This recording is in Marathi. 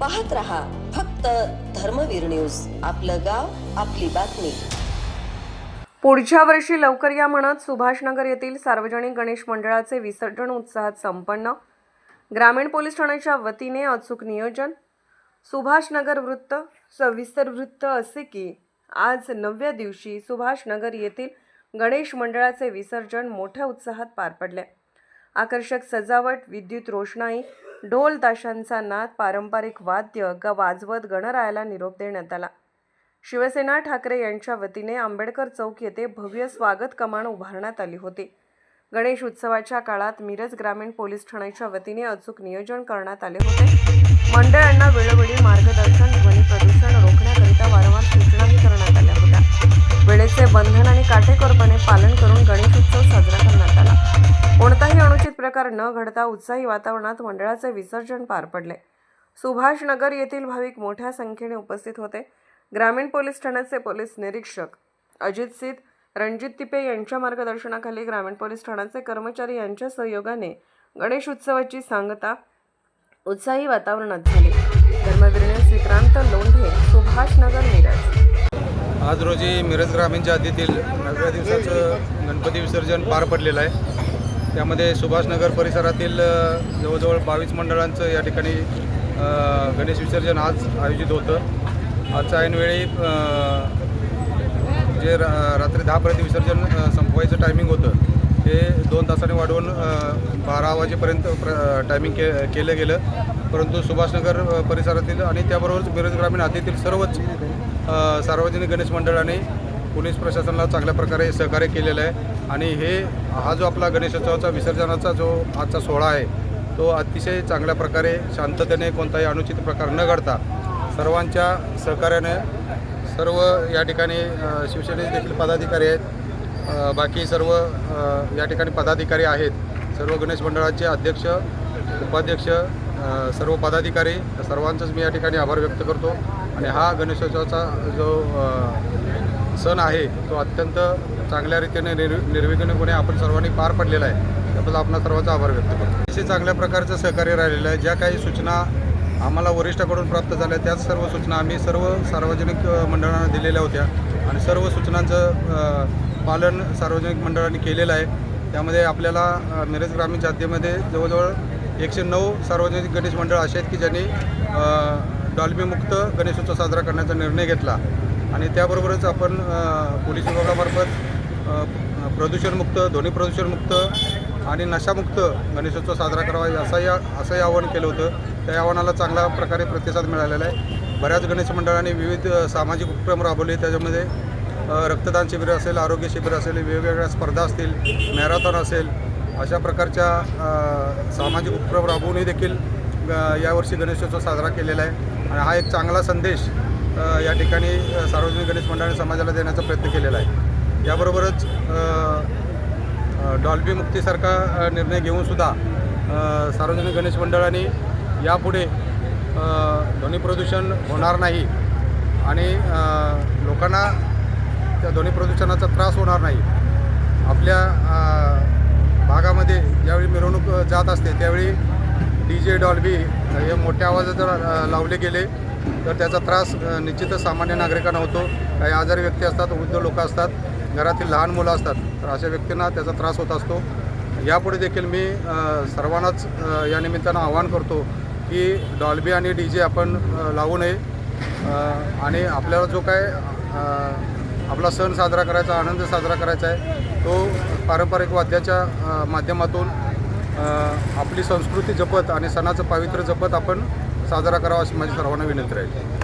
पाहत रहा फक्त धर्मवीर न्यूज. आपलं गाव आपली बातमी. पुढच्या वर्षी लवकर या म्हणत सुभाषनगर येथील सार्वजनिक गणेश मंडळाचे विसर्जन उत्साहात संपन्न. ग्रामीण पोलीस ठाण्याच्या वतीने अचूक नियोजन. सुभाषनगर वृत्त सविस्तर वृत्त असे की आज नवव्या दिवशी सुभाषनगर येथील गणेश मंडळाचे विसर्जन मोठ्या उत्साहात पार पडले. आकर्षक सजावट विद्युत रोषणाई ढोल ताशांचा नाद पारंपरिक वाद्य ग वाजवत गणरायाला निरोप देण्यात आला. शिवसेना ठाकरे यांच्या वतीने आंबेडकर चौक येथे भव्य स्वागत कमान उभारण्यात आली होती. गणेश उत्सवाच्या काळात मिरज ग्रामीण पोलीस ठाण्याच्या वतीने अचूक नियोजन करण्यात आले होते. मंडळांना वेळोवेळी मार्गदर्शन ध्वनी प्रदूषण रोखण्याकरिता वारंवार सूचनाही करण्यात आल्या होत्या. वेळेचे बंधन आणि काटेकोरपणे पालन करून गणेशोत्सव साजरा करण्यात आला. कोणताही अनुचित प्रकार न घडता उत्साही वातावरणात मंडळाचे विसर्जन पार पडले. सुभाषनगर येथील भाविक मोठ्या संख्येने उपस्थित होते. ग्रामीण पोलीस ठाण्याचे पोलीस निरीक्षक अजित सिद्ध रणजित तिपे यांच्या मार्गदर्शनाखाली ग्रामीण पोलीस ठाण्याचे कर्मचारी यांच्या सहयोगाने गणेश उत्सवाची सांगता उत्साही वातावरणात झाली. धर्मवीर श्रीक्रांत लोंढे सुभाषनगर मिरज. आज रोजी मिरज ग्रामीणच्या हद्दीतील नवव्या दिवसाचं गणपती विसर्जन पार पडलेलं आहे. त्यामध्ये सुभाषनगर परिसरातील जवळजवळ बावीस मंडळांचं या ठिकाणी गणेश विसर्जन आज आयोजित होतं. आजच्या ऐनवेळी जे रा रात्री दहापर्यंत विसर्जन संपवायचं टायमिंग होतं ते दोन तासांनी वाढवून बारा वाजेपर्यंत प्र टायमिंग के केलं गेलं. परंतु सुभाषनगर परिसरातील आणि त्याबरोबरच मिरज ग्रामीण हद्दीतील सर्वच सार्वजनिक गणेश मंडळाने पोलीस प्रशासनाला चांगल्या प्रकारे सहकार्य केलेलं आहे. आणि हे हा जो आपला गणेशोत्सवाचा विसर्जनाचा जो आजचा सोहळा आहे तो अतिशय चांगल्या प्रकारे शांततेने कोणताही अनुचित प्रकार न घडता सर्वांच्या सहकार्याने सर्व या ठिकाणी शिवसेनेचे देखील पदाधिकारी आहेत. बाकी सर्व या ठिकाणी पदाधिकारी आहेत. सर्व गणेश मंडळाचे अध्यक्ष उपाध्यक्ष सर्व पदाधिकारी सर्वांचंच मी या ठिकाणी आभार व्यक्त करतो. आणि हा गणेशोत्सवाचा जो सण आहे तो अत्यंत चांगल्या रीतीने निर् निर्विघ्नपणे आपण सर्वांनी पार पडलेला आहे त्याबद्दल आपला सर्वांचा आभार व्यक्त करतो. अतिशय चांगल्या प्रकारचं सहकार्य राहिलेलं आहे ज्या काही सूचना आम्हाला वरिष्ठाकडून प्राप्त झाल्या त्याच सर्व सूचना आम्ही सर्व सार्वजनिक मंडळांना दिलेल्या होत्या आणि सर्व सूचनांचं पालन सार्वजनिक मंडळांनी केलेलं आहे. त्यामध्ये आपल्याला मिरज ग्रामीण जातीमध्ये जवळजवळ एकशे नऊ सार्वजनिक गणेश मंडळ असे आहेत की ज्यांनी अ, डॉल्बीमुक्त गणेशोत्सव साजरा करण्याचा निर्णय घेतला. आणि त्याबरोबरच आपण पोलीस विभागामार्फत प्रदूषणमुक्त ध्वनी प्रदूषणमुक्त आणि नशामुक्त गणेशोत्सव साजरा करावा असं या असंही आवाहन केलं होतं. त्या आव्हानाला चांगल्या प्रकारे प्रतिसाद मिळालेला आहे. बऱ्याच गणेश मंडळांनी विविध सामाजिक उपक्रम राबवले. त्याच्यामध्ये रक्तदान शिबिर असेल आरोग्य शिबिर असेल वेगवेगळ्या स्पर्धा असतील मॅरेथॉन असेल अशा प्रकारच्या सामाजिक उपक्रम राबवूनही देखील यावर्षी गणेशोत्सव साजरा केलेला आहे. आणि हा एक चांगला संदेश या ठिकाणी सार्वजनिक गणेश मंडळाने समाजाला देण्याचा प्रयत्न केलेला आहे. याबरोबरच डॉल्बी मुक्तीसारखा निर्णय घेऊनसुद्धा सार्वजनिक गणेश मंडळाने यापुढे ध्वनी प्रदूषण होणार नाही आणि लोकांना त्या ध्वनी प्रदूषणाचा त्रास होणार नाही. आपल्या भागामध्ये ज्यावेळी मिरवणूक जात असते त्यावेळी डी जे डॉल्बी हे मोठ्या आवाजात लावले गेले. तर त्याचा त्रास निश्चितच सामान्य नागरिकांना होतो. काही आजारी व्यक्ती असतात वृद्ध लोक असतात घरातील लहान मुलं असतात तर अशा व्यक्तींना त्याचा त्रास होत असतो. यापुढे देखील मी सर्वांनाच या निमित्तानं आवाहन करतो की डॉल्बी आणि डी जे आपण लावू नये. आणि आपल्याला जो काय आपला सण साजरा करायचा आनंद साजरा करायचा आहे तो पारंपरिक वाद्याच्या माध्यमातून आपली संस्कृती जपत आणि सणाचं पावित्र्य जपत आपण साजरा करावा अशी माझी सर्वांना विनंती राहील.